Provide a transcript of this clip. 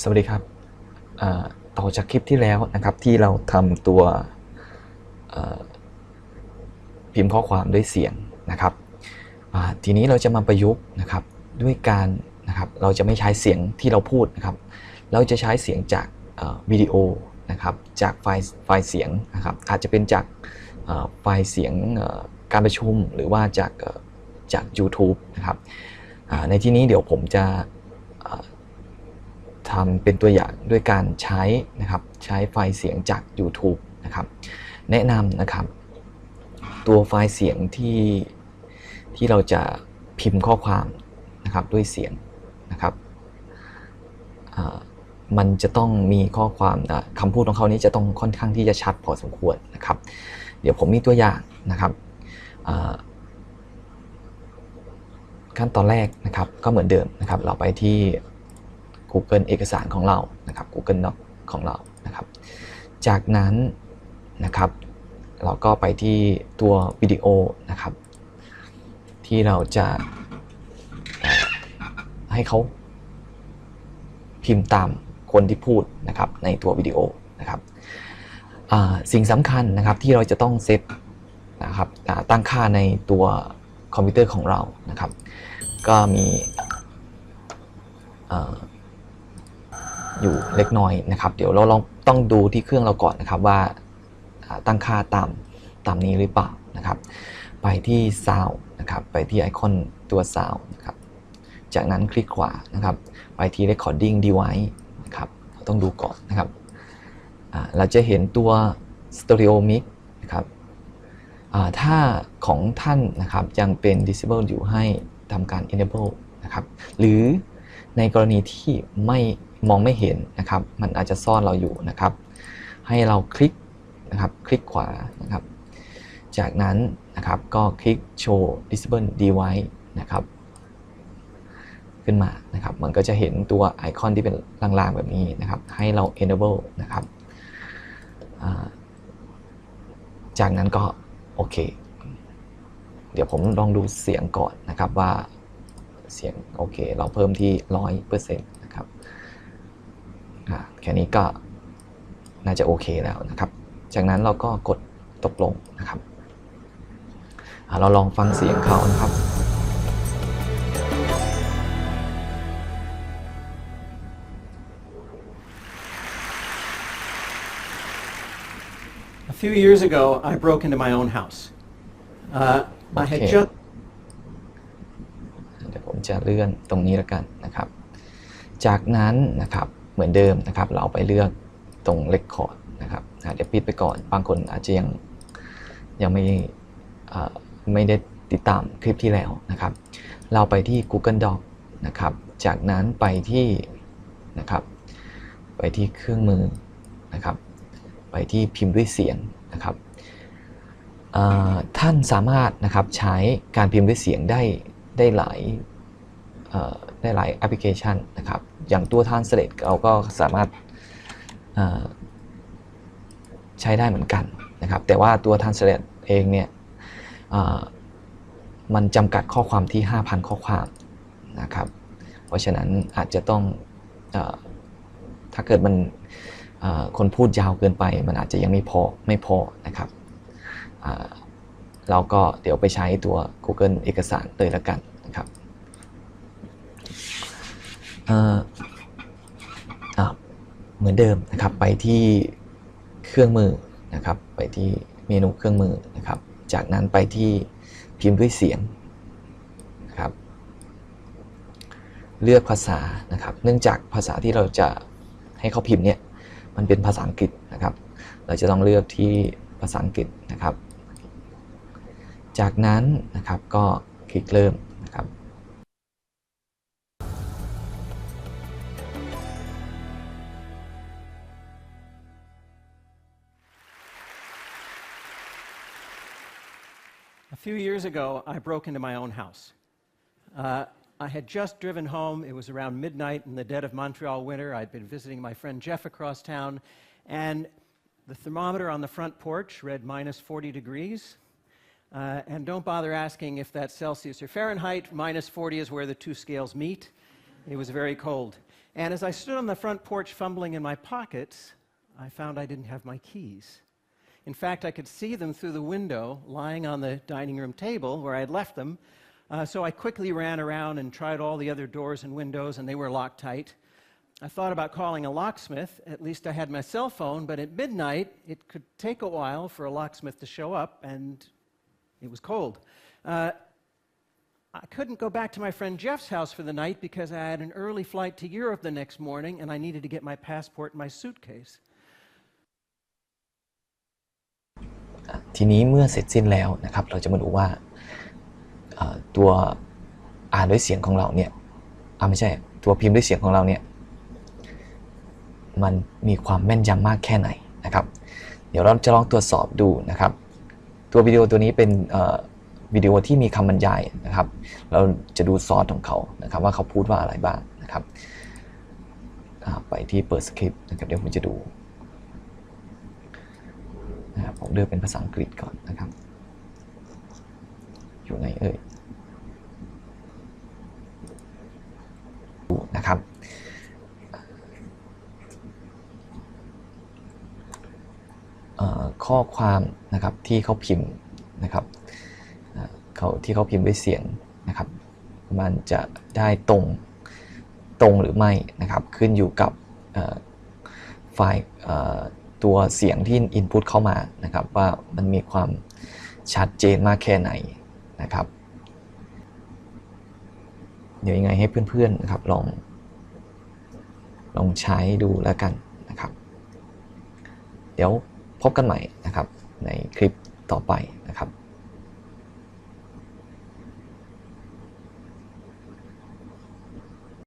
สวัสดีครับต่อจากคลิปที่แล้วนะครับที่เราทำตัวพิมพ์ข้อความด้วยเสียงนะครับทีนี้เราจะมาประยุกต์นะครับด้วยการนะครับเราจะไม่ใช้เสียงที่เราพูดนะครับ เราจะใช้เสียงจากวิดีโอนะครับจากไฟล์ไฟล์เสียงนะครับอาจจะเป็นจากไฟล์เสียงการประชุมหรือว่าจากจาก YouTube นะครับในที่นี้เดี๋ยวผมจะ ทำเป็นตัวอย่างด้วยการใช้นะครับใช้ไฟล์เสียงจาก YouTube นะครับแนะนำนะครับ ตัวไฟล์เสียงที่ที่เราจะพิมพ์ข้อความนะครับด้วยเสียงนะครับมันจะต้องมีข้อความอะคำพูดของเขานี้จะต้องค่อนข้างที่จะชัดพอสมควรนะครับ เดี๋ยวผมมีตัวอย่างนะครับขั้นตอนแรกนะครับก็เหมือนเดิมนะครับ เราไปที่ Google เอกสารของเรานะครับ Google Doc ของเรานะครับ จากนั้นนะครับ เราก็ไปที่ตัววิดีโอนะครับ ที่เราจะให้เขาพิมพ์ตามคนที่พูดนะครับในตัววิดีโอนะครับสิ่งสำคัญนะครับที่เราจะต้องเซตนะครับตั้งค่าในตัวคอมพิวเตอร์ของเรานะครับ ก็มี อยู่เล็กน้อยนะครับ เดี๋ยวเราลองต้องดูที่เครื่องเราก่อนนะครับว่าตั้งค่าตามตามนี้หรือเปล่านะครับ ไปที่ Sound นะครับไปที่ไอคอนตัว Sound นะครับจากนั้นคลิกขวานะครับ ไปที่ Recording Device นะครับเราต้องดูก่อนนะครับเราจะเห็นตัว Stereo Mix นะครับถ้าของท่านนะครับยังเป็น Disable อยู่ให้ทำการ Enable นะครับ หรือ ในกรณีที่ไม่มองไม่เห็นนะครับ มันอาจจะซ่อนเราอยู่นะครับ ให้เราคลิกนะครับ คลิกขวานะครับ จากนั้นนะครับก็คลิก show disable device นะครับ ขึ้นมานะครับ มันก็จะเห็นตัวไอคอนที่เป็นลางๆแบบนี้นะครับ ให้เรา enable นะครับจากนั้นก็โอเค เดี๋ยวผมลองดูเสียงก่อนนะครับว่า เสียงโอเค เราเพิ่มที่ร้อยเปอร์เซ็นต์นะครับอ่าแค่นี้ก็น่าจะโอเคแล้วนะครับ จากนั้นเราก็กดตกลงนะครับอ่าเราลองฟังเสียงเขานะครับ A few years ago, I broke into my own house. Uh, I had Okay. just เดี๋ยวผม จะเลื่อนตรงนี้แล้วกันนะครับ จากนั้นนะครับเหมือนเดิมนะครับ เราไปเลือกตรงเลคคอร์ดนะครับเดี๋ยวปิดไปก่อน บางคนอาจจะยังยังไม่ไม่ได้ติดตามคลิปที่แล้วนะครับ เราไปที่ Google Doc นะครับ จากนั้นไปที่นะครับ ไปที่เครื่องมือนะครับ ไปที่พิมพ์ด้วยเสียงนะครับท่านสามารถนะครับใช้การพิมพ์ด้วยเสียงได้ได้หลาย ได้หลายแอปพลิเคชันนะครับ อย่างตัว Translate เราก็สามารถใช้ได้เหมือนกันนะครับ แต่ว่าตัว Translate เองเนี่ยมันจำกัดข้อความที่ 5,000 ข้อความนะครับ เพราะฉะนั้นอาจจะต้องอถ้าเกิดมันคนพูดยาวเกินไป มันอาจจะยังไม่พอไม่พอนะครับเราก็เดี๋ยวไปใช้ตัว Google เอกสารเลยละกันนะครับ เหมือนเดิมนะครับไปที่เครื่องมือนะครับ ไปที่เมนูเครื่องมือนะครับ จากนั้นไปที่พิมพ์ด้วยเสียงนะครับ เลือกภาษานะครับ เนื่องจากภาษาที่เราจะให้เขาพิมพ์เนี่ยมันเป็นภาษาอังกฤษนะครับ เราจะต้องเลือกที่ภาษาอังกฤษนะครับ จากนั้นนะครับก็คลิกเริ่ม few years ago, I broke into my own house. Uh, I had just driven home. It was around midnight in the dead of Montreal winter. I'd been visiting my friend Jeff across town, and the thermometer on the front porch read minus 40 degrees. Uh, and don't bother asking if that's Celsius or Fahrenheit. Minus 40 is where the two scales meet. It was very cold. And as I stood on the front porch fumbling in my pockets, I found I didn't have my keys. In fact, I could see them through the window lying on the dining room table where I had left them. Uh, so I quickly ran around and tried all the other doors and windows, and they were locked tight. I thought about calling a locksmith. At least I had my cell phone, but at midnight, it could take a while for a locksmith to show up, and it was cold. Uh, I couldn't go back to my friend Jeff's house for the night because I had an early flight to Europe the next morning, and I needed to get my passport and my suitcase. ทีนี้เมื่อเสร็จสิ้นแล้วนะครับ เราจะมาดูว่าตัวอ่านด้วยเสียงของเราเนี่ยอ่าไม่ใช่ตัวพิมพ์ด้วยเสียงของเราเนี่ยมันมีความแม่นยำมากแค่ไหนนะครับ เดี๋ยวเราจะลองตรวจสอบดูนะครับ ตัววิดีโอตัวนี้เป็นวิดีโอที่มีคำบรรยายนะครับ เราจะดูซอสของเขานะครับ ว่าเขาพูดว่าอะไรบ้างนะครับไปที่เปิดสคริปต์นะครับเดี๋ยวผมจะดู นะครับผมเลือกเป็นภาษาอังกฤษก่อนนะครับ อยู่ไหนเอ่ยดูนะครับข้อความนะครับที่เขาพิมพ์นะครับเขาที่เขาพิมพ์ด้วยเสียงนะครับ มันจะได้ตรงตรงหรือไม่นะครับ ขึ้นอยู่กับไฟล์ ตัวเสียงที่ input เข้ามานะครับ ว่ามันมีความชัดเจนมากแค่ไหนนะครับ เดี๋ยวยังไงให้เพื่อนๆนะครับลองลองใช้ดูแล้วกันนะครับ เดี๋ยวพบกันใหม่นะครับในคลิปต่อไปนะครับ